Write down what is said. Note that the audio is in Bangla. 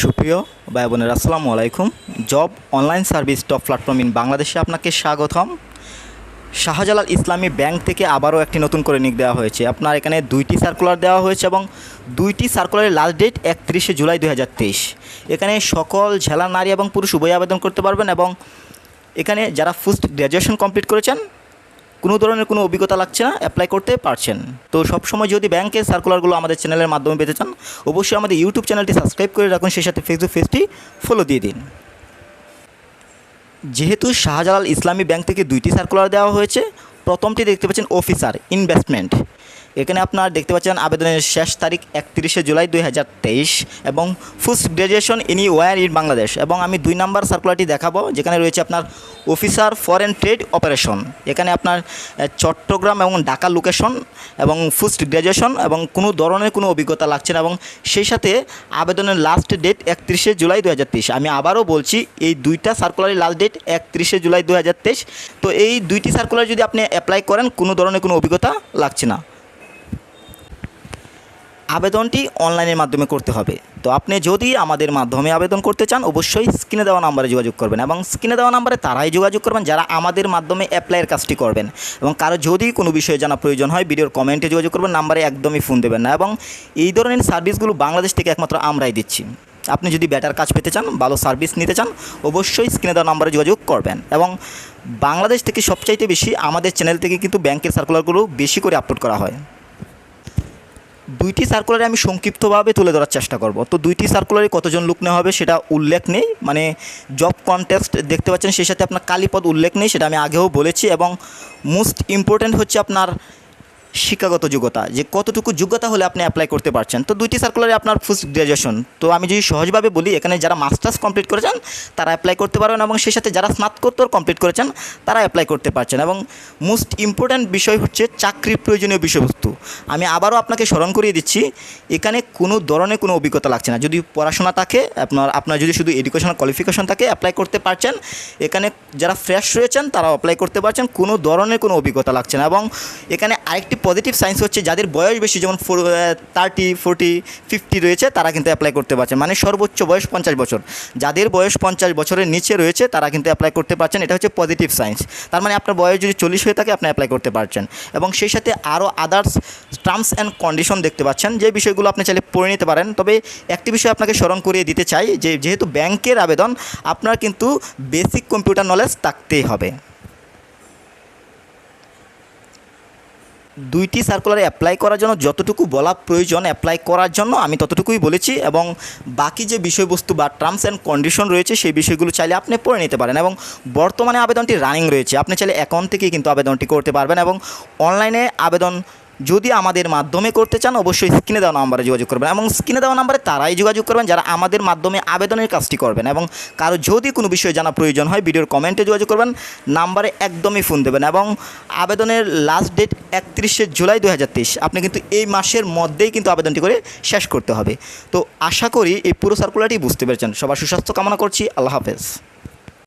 সুপ্রিয় ভাই বোনের, আসসালামু আলাইকুম। Job online service top platform in বাংলাদেশে আপনাকে স্বাগতম। শাহজালাল ইসলামী ব্যাংক থেকে আবারও একটি নতুন করে নিক দেওয়া হয়েছে। আপনার এখানে দুইটি সার্কুলার দেওয়া হয়েছে এবং দুইটি সার্কুলারের লাস্ট ডেট একত্রিশে জুলাই দু হাজার তেইশ। এখানে সকল ঝেলা নারী এবং পুরুষ উভয় আবেদন করতে পারবেন এবং এখানে যারা ফার্স্ট গ্র্যাজুয়েশন কমপ্লিট করেছেন কোনো ধরনের কোনো অভিজ্ঞতা লাগছে না অ্যাপ্লাই করতে পারছেন। তো সবসময় যদি ব্যাংকের সার্কুলারগুলো আমাদের চ্যানেলের মাধ্যমে পেতে চান, অবশ্যই আমাদের ইউটিউব চ্যানেলটি সাবস্ক্রাইব করে রাখুন, সেই সাথে ফেসবুক পেজটি ফলো দিয়ে দিন। যেহেতু শাহজালাল ইসলামী ব্যাংক থেকে দুইটি সার্কুলার দেওয়া হয়েছে প্রথমটি দেখতে পাচ্ছেন অফিসার ইনভেস্টমেন্ট এখানে আপনার দেখতে পাচ্ছেন আবেদনের শেষ তারিখ একত্রিশে জুলাই দুই হাজার তেইশ এবং first graduation in war in Bangladesh এবং আমি দুই নাম্বার সার্কুলারটি দেখাবো যেখানে রয়েছে আপনার অফিসার ফরেন ট্রেড অপারেশন। এখানে আপনার চট্টগ্রাম এবং ঢাকা লোকেশন এবং ফুস্ট গ্র্যাজুয়েশন এবং কোনো ধরনের কোনো অভিজ্ঞতা লাগছে না এবং সেই সাথে আবেদনের লাস্ট ডেট একত্রিশে জুলাই দু হাজার তেইশ। আমি আবারও বলছি, এই দুইটা সার্কুলারের লাস্ট ডেট একত্রিশে জুলাই দু হাজার তেইশ। তো এই দুইটি সার্কুলার যদি আপনি অ্যাপ্লাই করেন, কোনো ধরনের কোনো অভিজ্ঞতা লাগছে না। আবেদনটি অনলাইনের মাধ্যমে করতে হবে। তো আপনি যদি আমাদের মাধ্যমে আবেদন করতে চান, অবশ্যই স্ক্রিনে দেওয়া নাম্বারে যোগাযোগ করবেন এবং স্ক্রিনে দেওয়া নাম্বারে তারাই যোগাযোগ করবেন যারা আমাদের মাধ্যমে অ্যাপ্লাইয়ের কাজটি করবেন। এবং কারও যদি কোনো বিষয়ে জানা প্রয়োজন হয়, ভিডিওর কমেন্টে যোগাযোগ করবেন, নাম্বারে একদমই ফোন দেবেন না এবং এই ধরনের সার্ভিসগুলো বাংলাদেশ থেকে একমাত্র আমরাই দিচ্ছি। আপনি যদি ব্যাটার কাজ পেতে চান, ভালো সার্ভিস নিতে চান, অবশ্যই স্ক্রিনে দেওয়া নাম্বারে যোগাযোগ করবেন। এবং বাংলাদেশ থেকে সবচাইতে বেশি আমাদের চ্যানেল থেকে কিন্তু ব্যাংকের সার্কুলারগুলো বেশি করে আপলোড করা হয়। দুইটি সার্কুলারে আমি সংক্ষিপ্তভাবে তুলে ধরার চেষ্টা করব। তো দুইটি সার্কুলারে কতজন লোক নেওয়া হবে সেটা উল্লেখ নেই। মানে জব কনটেক্সট দেখতে পাচ্ছেন, সেই সাথে আপনার কালীপদ উল্লেখ নেই, সেটা আমি আগেও বলেছি এবং মোস্ট ইম্পর্ট্যান্ট হচ্ছে আপনার শিক্ষাগত যোগ্যতা, যে কতটুকু যোগ্যতা হলে আপনি অ্যাপ্লাই করতে পারছেন। তো দুইটি সার্কুলারে আপনার ফার্স্ট গ্র্যাজুয়েশন তো আমি যদি সহজভাবে বলি, এখানে যারা মাস্টার্স কমপ্লিট করেছেন, তারা অ্যাপ্লাই করতে পারবেন এবং সেই সাথে যারা স্নাতকোত্তর কমপ্লিট করেছেন, তারা অ্যাপ্লাই করতে পারছেন। এবং মোস্ট ইম্পর্ট্যান্ট বিষয় হচ্ছে চাকরির প্রয়োজনীয় বিষয়বস্তু। আমি আবারও আপনাকে স্মরণ করিয়ে দিচ্ছি, এখানে কোনো ধরনের কোনো অভিজ্ঞতা লাগছে না। যদি পড়াশোনা থাকে, আপনার আপনার যদি শুধু এডুকেশনাল কোয়ালিফিকেশন থাকে অ্যাপ্লাই করতে পারছেন। এখানে যারা ফ্রেশ রয়েছেন, তারাও অ্যাপ্লাই করতে পারছেন। কোনো ধরনের কোনো অভিজ্ঞতা লাগছে না। এবং এখানে আরেকটি পজিটিভ সায়েন্স হচ্ছে যাদের বয়স বেশি, যেমন ফোর থার্টি ফোর্টি ফিফটি রয়েছে, তারা কিন্তু অ্যাপ্লাই করতে পারছেন। মানে সর্বোচ্চ বয়স পঞ্চাশ বছর। যাদের বয়স পঞ্চাশ বছরের নিচে রয়েছে, তারা কিন্তু অ্যাপ্লাই করতে পারছেন। এটা হচ্ছে পজিটিভ সায়েন্স তার মানে আপনার বয়স যদি চল্লিশ হয়ে থাকে, আপনি অ্যাপ্লাই করতে পারছেন। এবং সেই সাথে আরও আদার্স টার্মস অ্যান্ড কন্ডিশন দেখতে পাচ্ছেন, যে বিষয়গুলো আপনি চাইলে পড়ে নিতে পারেন। তবে একটি বিষয় আপনাকে স্মরণ করিয়ে দিতে চাই, যে যেহেতু ব্যাংকের আবেদন, আপনার কিন্তু বেসিক কম্পিউটার নলেজ থাকতেই হবে। দুইটি সার্কুলারে অ্যাপ্লাই করার জন্য যতটুকু বলা প্রয়োজন অ্যাপ্লাই করার জন্য আমি ততটুকুই বলেছি এবং বাকি যে বিষয়বস্তু বা টার্মস অ্যান্ড কন্ডিশন রয়েছে সেই বিষয়গুলো চাইলে আপনি পড়ে নিতে পারেন এবং বর্তমানে আবেদনটি রানিং রয়েছে। আপনি চাইলে অ্যাকাউন্ট থেকেই কিন্তু আবেদনটি করতে পারবেন এবং অনলাইনে আবেদন যদি আমাদের মাধ্যমে করতে চান, অবশ্যই স্ক্রিনে দেওয়া নাম্বারে যোগাযোগ করবেন এবং স্ক্রিনে দেওয়া নাম্বারে তারাই যোগাযোগ করবেন যারা আমাদের মাধ্যমে আবেদনের কাজটি করবেন এবং কারও যদি কোনো বিষয়ে জানা প্রয়োজন হয়, ভিডিওর কমেন্টে যোগাযোগ করবেন, নাম্বারে একদমই ফোন দেবেন এবং আবেদনের লাস্ট ডেট একত্রিশে জুলাই দু হাজার তেইশ, আপনি কিন্তু এই মাসের মধ্যেই কিন্তু আবেদনটি করে শেষ করতে হবে। তো আশা করি এই পুরো সার্কুলারটি বুঝতে পেরেছেন। সবার সুস্বাস্থ্য কামনা করছি। আল্লাহ হাফেজ।